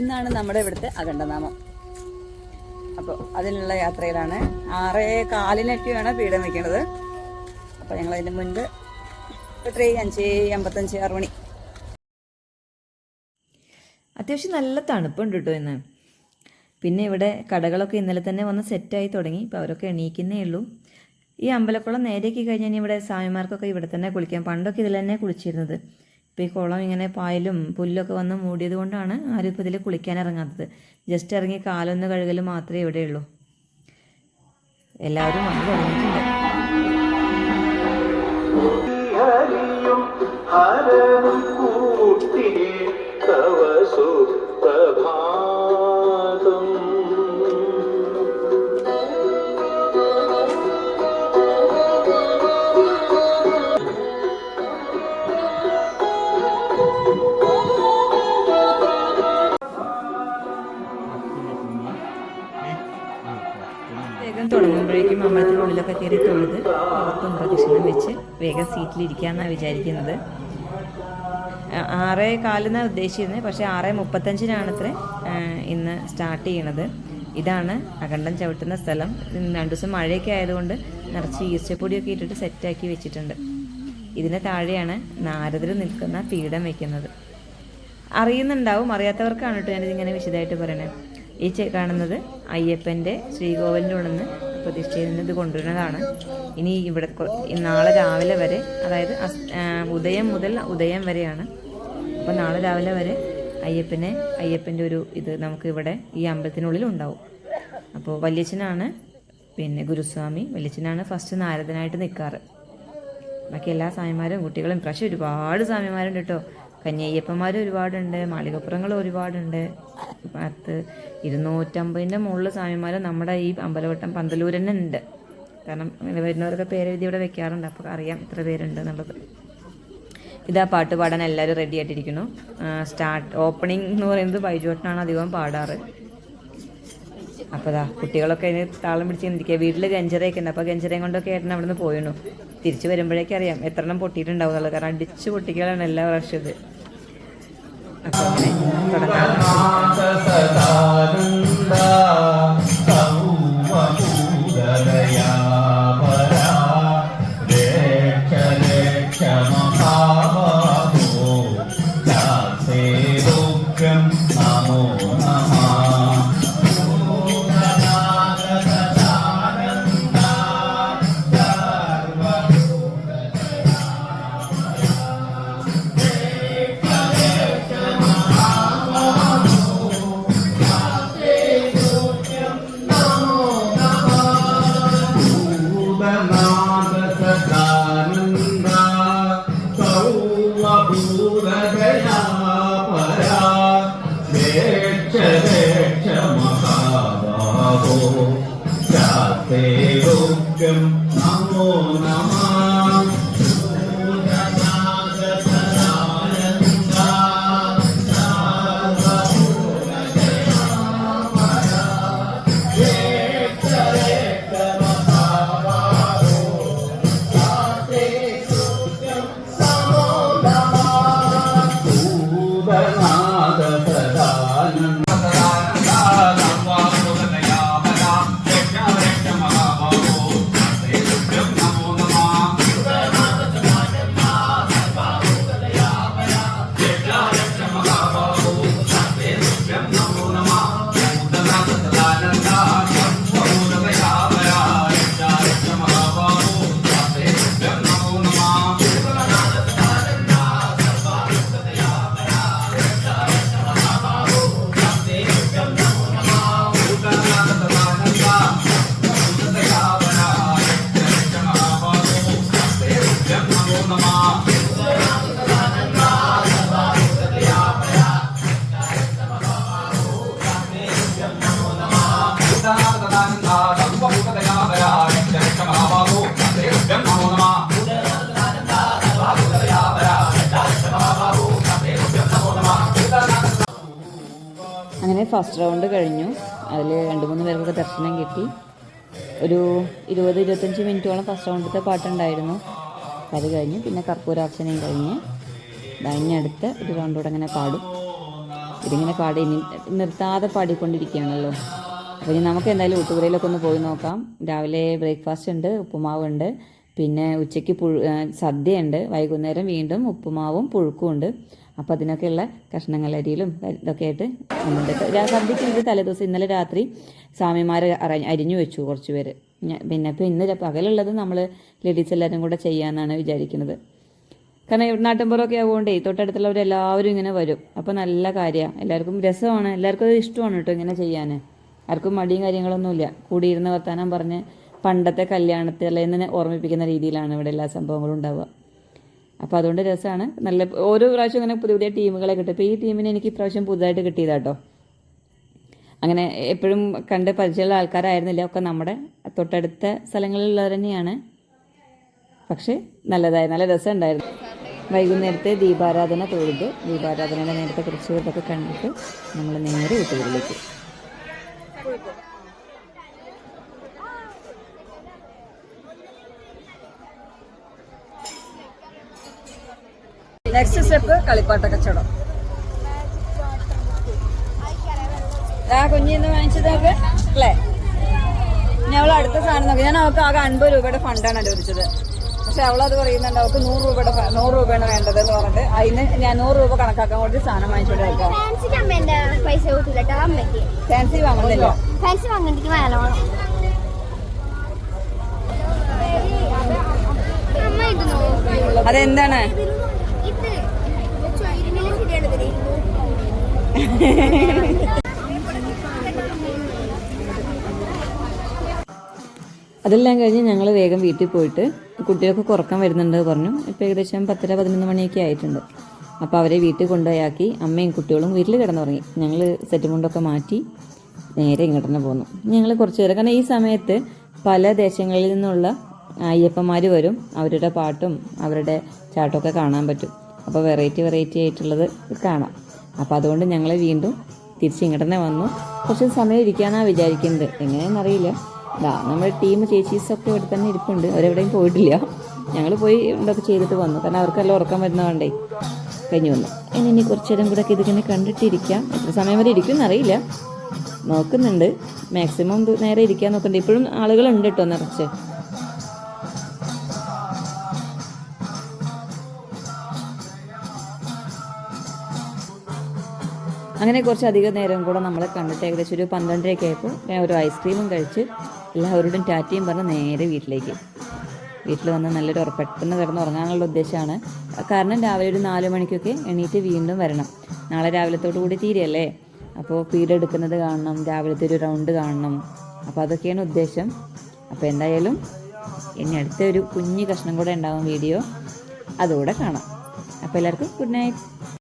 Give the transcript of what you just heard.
ഇന്നാണ് നമ്മുടെ ഇവിടുത്തെ അഖണ്ഡനാമം. അപ്പോൾ അതിനുള്ള യാത്രയിലാണ്. ആറേ കാലിനൊക്കെയാണ് പീഠം വയ്ക്കുന്നത് അപ്പോൾ ഞങ്ങൾ അതിന് മുൻപ് എത്രയും അഞ്ച് അമ്പത്തഞ്ച് ആറ് മണി. അത്യാവശ്യം നല്ല തണുപ്പുണ്ട് കേട്ടോ ഇന്ന്. പിന്നെ ഇവിടെ കടകളൊക്കെ ഇന്നലെ തന്നെ വന്ന് സെറ്റായി തുടങ്ങി. ഇപ്പോൾ അവരൊക്കെ എണീക്കുന്നേ ഉള്ളൂ. ഈ അമ്പലക്കുളം നേരേക്ക് കഴിഞ്ഞാൽ ഇവിടെ സ്വാമിമാർക്കൊക്കെ ഇവിടെ തന്നെ കുളിക്കാം. പണ്ടൊക്കെ ഇതിൽ തന്നെ കുളിച്ചിരുന്നത്. ഇപ്പോൾ ഈ കുളം ഇങ്ങനെ പായലും പുല്ലൊക്കെ വന്ന് മൂടിയത് കൊണ്ടാണ് ആരും ഇപ്പോൾ ഇതിൽ കുളിക്കാൻ ഇറങ്ങാത്തത് ജസ്റ്റ് ഇറങ്ങി കാലൊന്ന് കഴുകൽ മാത്രമേ ഇവിടെയുള്ളൂ എല്ലാവരും വന്ന് തുടങ്ങിയിട്ടുണ്ട്. തുടങ്ങുമ്പോഴേക്കും അമ്പലത്തിനുള്ളിലൊക്കെ കയറി തൊഴുത് പുറത്തും പ്രദക്ഷിണം വെച്ച് വേഗം സീറ്റിലിരിക്കാമെന്നാണ് വിചാരിക്കുന്നത്. ആറേ കാലെന്നാണ് ഉദ്ദേശിച്ചിരുന്നത് പക്ഷേ ആറേ അത്ര ഇന്ന് സ്റ്റാർട്ട് ചെയ്യണത്. ഇതാണ് അഖണ്ഡം ചവിട്ടുന്ന സ്ഥലം. രണ്ടു ദിവസം മഴയൊക്കെ ആയതുകൊണ്ട് നിറച്ച് ഈസ്റ്റപ്പൊടിയൊക്കെ ഇട്ടിട്ട് സെറ്റാക്കി വെച്ചിട്ടുണ്ട്. ഇതിന് താഴെയാണ് നാരദർ നിൽക്കുന്ന പീഠം വയ്ക്കുന്നത് അറിയുന്നുണ്ടാവും അറിയാത്തവർക്കാണ് കേട്ടോ ഞാനിതിങ്ങനെ വിശദമായിട്ട് പറയണേ. ഈ കാണുന്നത് അയ്യപ്പന്റെ ശ്രീകോവിലിന്റെ ഉള്ളിൽ നിന്ന് ചെയ്യുന്നത് കൊണ്ടുവരുന്നതാണ്. ഇനി ഇവിടെ നാളെ രാവിലെ വരെ അതായത് ഉദയം മുതൽ ഉദയം വരെയാണ്. അപ്പോൾ നാളെ രാവിലെ വരെ അയ്യപ്പനെ അയ്യപ്പന്റെ ഒരു ഇത് നമുക്ക് ഇവിടെ ഈ അമ്പലത്തിനുള്ളിൽ ഉണ്ടാവും. അപ്പോൾ വല്യച്ഛനാണ് പിന്നെ ഗുരുസ്വാമി വല്യച്ഛനാണ് ഫസ്റ്റ് നാരദനായിട്ട് നിൽക്കാറ് ബാക്കി എല്ലാ സ്വാമിമാരും കുട്ടികളും പ്രാവശ്യം ഒരുപാട് സ്വാമിമാരുണ്ട് കേട്ടോ കന്യയ്യപ്പന്മാർ ഒരുപാടുണ്ട് മാളികപ്പുറങ്ങൾ ഒരുപാടുണ്ട്. പത്ത് ഇരുന്നൂറ്റമ്പതിന്റെ മുകളിൽ സ്വാമിമാർ നമ്മുടെ ഈ അമ്പലവട്ടം പന്തലൂർ തന്നെ ഉണ്ട്. കാരണം വരുന്നവരൊക്കെ പേരെഴുതി ഇവിടെ വെക്കാറുണ്ട് അപ്പോൾ അറിയാം ഇത്ര പേരുണ്ട് എന്നുള്ളത്. ഇതാ പാട്ട് പാടാൻ എല്ലാവരും റെഡി ആയിട്ടിരിക്കുന്നു. സ്റ്റാർട്ട് ഓപ്പണിംഗ് എന്ന് പറയുന്നത് ബൈജുവട്ടനാണ് അധികം പാടാറ്. അപ്പോൾ ദാ കുട്ടികളൊക്കെ അതിന് താളം പിടിച്ച് ചിന്തിക്കുക. വീട്ടിൽ ഗഞ്ചറയൊക്കെ ഉണ്ട് അപ്പോൾ ഗഞ്ചറയും കൊണ്ടൊക്കെ ഏട്ടൻ അവിടെ നിന്ന് പോയിരുന്നു തിരിച്ച് വരുമ്പോഴേക്കും അറിയാം എത്ര എണ്ണം പൊട്ടിയിട്ടുണ്ടാവും എന്നുള്ളത്. കാരണം അടിച്ച് പൊട്ടിക്കലാണ് എല്ലാ പ്രാവശ്യം ഇത്. അങ്ങനെ മഹാബാഹോ ശാസ്തേ ദുഃഖം നമോ നമഃ ഫസ്റ്റ് റൗണ്ട് കഴിഞ്ഞു. അതിൽ രണ്ട് മൂന്ന് പേർക്കൊക്കെ ദർശനം കിട്ടി. ഒരു ഇരുപത് ഇരുപത്തഞ്ച് മിനിറ്റോളം ഫസ്റ്റ് റൗണ്ടിലത്തെ പാട്ടുണ്ടായിരുന്നു. അത് കഴിഞ്ഞ് പിന്നെ കർപ്പൂരാർച്ചനയും കഴിഞ്ഞ്. ഇനി ഒരു റൗണ്ട് കൂടെ അങ്ങനെ പാടും. ഇതിങ്ങനെ പാടി നിർത്താതെ പാടിക്കൊണ്ടിരിക്കുകയാണല്ലോ. അപ്പോൾ ഇനി നമുക്ക് എന്തായാലും ഊട്ടുപുരയിലൊക്കെ ഒന്ന് പോയി നോക്കാം. രാവിലെ ബ്രേക്ക്ഫാസ്റ്റ് ഉണ്ട് ഉപ്പുമാവുണ്ട് പിന്നെ ഉച്ചയ്ക്ക് പുഴു സദ്യയുണ്ട്. വൈകുന്നേരം വീണ്ടും ഉപ്പുമാവും പുഴുക്കും ഉണ്ട്. അപ്പോൾ അതിനൊക്കെയുള്ള കഷ്ണങ്ങളരിയിലും ഇതൊക്കെ ആയിട്ട് ഉണ്ട് സദ്യക്ക് ഇത് തലേദിവസം ഇന്നലെ രാത്രി സ്വാമിമാർ അരിഞ്ഞു വെച്ചു കുറച്ച് പേര് പിന്നെ ഇപ്പോൾ ഇന്ന് പകലുള്ളത് നമ്മൾ ലേഡീസ് എല്ലാവരും കൂടെ ചെയ്യാമെന്നാണ് വിചാരിക്കുന്നത്. കാരണം നാട്ടിൻപുറമൊക്കെ ആകുകൊണ്ടേ തൊട്ടടുത്തുള്ളവരെല്ലാവരും ഇങ്ങനെ വരും. അപ്പോൾ നല്ല കാര്യമാണ് എല്ലാവർക്കും രസമാണ്. എല്ലാവർക്കും അത് ഇഷ്ടമാണ് കേട്ടോ ഇങ്ങനെ ചെയ്യാൻ ആർക്കും മടിയും കാര്യങ്ങളൊന്നുമില്ല. കൂടിയിരുന്ന് വർത്താനം പറഞ്ഞ് പണ്ടത്തെ കല്യാണത്തിലേന്ന് ഓർമ്മിപ്പിക്കുന്ന രീതിയിലാണ് ഇവിടെ എല്ലാ സംഭവങ്ങളും ഉണ്ടാവുക. അപ്പോൾ അതുകൊണ്ട് രസമാണ് നല്ല ഓരോ പ്രാവശ്യം ഇങ്ങനെ പുതിയ പുതിയ ടീമുകളെ കിട്ടും. ഇപ്പോൾ ഈ ടീമിന് എനിക്ക് ഇപ്രാവശ്യം പുതുതായിട്ട് കിട്ടിയതാട്ടോ അങ്ങനെ എപ്പോഴും കണ്ട് പരിചയമുള്ള ആൾക്കാരായിരുന്നില്ല. ഒക്കെ നമ്മുടെ തൊട്ടടുത്ത സ്ഥലങ്ങളിലുള്ളവർ തന്നെയാണ്. പക്ഷേ നല്ലതായി നല്ല രസമുണ്ടായിരുന്നു. വൈകുന്നേരത്തെ ദീപാരാധന തൊഴുത് ദീപാരാധനയുടെ നേരത്തെ കുറച്ച് ഇതൊക്കെ കണ്ടിട്ട് നമ്മൾ നേരെ വീട്ടുകളിലേക്ക്. നെക്സ്റ്റ് സ്റ്റെപ്പ് കളിപ്പാട്ട കച്ചവടം. ആ കുഞ്ഞിന്ന് വാങ്ങിച്ചതൊക്കെ അല്ലേ? ഇനി അവൾ അടുത്ത സാധനം നോക്കി. ഞാൻ അവൾക്ക് ആകെ അൻപത് രൂപയുടെ ഫണ്ടാണ് അനുവദിച്ചത്. പക്ഷെ അവളത് പറയുന്നുണ്ട് അവൾക്ക് നൂറ് രൂപയുടെ നൂറ് രൂപയാണ് വേണ്ടത് എന്ന് പറഞ്ഞിട്ട് അതിന് ഞാൻ നൂറ് രൂപ കണക്കാക്കാൻ വേണ്ടി സാധനം വാങ്ങിച്ചോണ്ട് വെക്കാം ഫാൻസി വാങ്ങുന്നില്ല. ഫാൻസി അതെന്താണ്? അതെല്ലാം കഴിഞ്ഞ് ഞങ്ങൾ വേഗം വീട്ടിൽ പോയിട്ട് കുട്ടികൾക്ക് കുറക്കം വരുന്നുണ്ട് പറഞ്ഞു. ഇപ്പോൾ ഏകദേശം പത്തര പതിനൊന്ന് മണിയൊക്കെ ആയിട്ടുണ്ട്. അപ്പോൾ അവരെ വീട്ടിൽ കൊണ്ടുപോയാക്കി അമ്മയും കുട്ടികളും വീട്ടിൽ കിടന്നുറങ്ങി. ഞങ്ങൾ സെറ്റ് മുണ്ടൊക്കെ മാറ്റി നേരെ ഇങ്ങോട്ട് തന്നെ പോന്നു. ഞങ്ങൾ കുറച്ച് നേരം കാരണം ഈ സമയത്ത് പല ദേശങ്ങളിൽ നിന്നുള്ള അയ്യപ്പന്മാർ വരും അവരുടെ പാട്ടും അവരുടെ ചാട്ടമൊക്കെ കാണാൻ പറ്റും. അപ്പോൾ വെറൈറ്റി വെറൈറ്റി ആയിട്ടുള്ളത് കാണാം. അപ്പോൾ അതുകൊണ്ട് ഞങ്ങൾ വീണ്ടും തിരിച്ച് ഇങ്ങോട്ട് തന്നെ വന്നു. കുറച്ച് സമയം ഇരിക്കാനാണ് വിചാരിക്കുന്നത്. എങ്ങനെയെന്നറിയില്ല ഇതാ നമ്മുടെ ടീം ചേച്ചീസൊക്കെ ഇവിടെ തന്നെ ഇരിപ്പുണ്ട്. അവരെവിടെയും പോയിട്ടില്ല. ഞങ്ങൾ പോയി ഇതൊക്കെ ചെയ്തിട്ട് വന്നു. കാരണം അവർക്കെല്ലാം ഉറക്കം വരുന്നതുകൊണ്ടേ കഴിഞ്ഞു വന്നു. ഇനി ഇനി കുറച്ച് നേരം കൂടെ ഇതിങ്ങനെ കണ്ടിട്ടിരിക്കാം. എത്ര സമയം വരെ ഇരിക്കും എന്നറിയില്ല നോക്കുന്നുണ്ട്. മാക്സിമം നേരെ ഇരിക്കാൻ നോക്കുന്നുണ്ട്. ഇപ്പോഴും ആളുകളുണ്ട് കേട്ടോ നിറച്ച്. അങ്ങനെ കുറച്ച് അധികം നേരം കൂടെ നമ്മളെ കണ്ടിട്ട് ഏകദേശം ഒരു പന്ത്രണ്ടരയൊക്കെ ആയപ്പോൾ ഞാൻ ഒരു ഐസ്ക്രീമും കഴിച്ച് എല്ലാവരോടും ടാറ്റയും പറഞ്ഞ് നേരെ വീട്ടിലേക്ക്. വീട്ടിൽ വന്ന് നല്ലൊരു പെട്ടെന്ന് കിടന്ന് ഉറങ്ങാനുള്ള ഉദ്ദേശമാണ്. കാരണം രാവിലെ ഒരു നാല് മണിക്കൊക്കെ എണീറ്റ് വീണ്ടും വരണം. നാളെ രാവിലത്തോടു കൂടി തീരെയല്ലേ? അപ്പോൾ പീരീഡ് എടുക്കുന്നത് കാണണം രാവിലത്തെ ഒരു റൗണ്ട് കാണണം. അപ്പോൾ അതൊക്കെയാണ് ഉദ്ദേശം. അപ്പോൾ എന്തായാലും ഇനി അടുത്ത ഒരു കുഞ്ഞു കഷ്ണം കൂടെ ഉണ്ടാവും വീഡിയോ അതുകൂടെ കാണാം. അപ്പോൾ എല്ലാവർക്കും ഗുഡ് നൈറ്റ്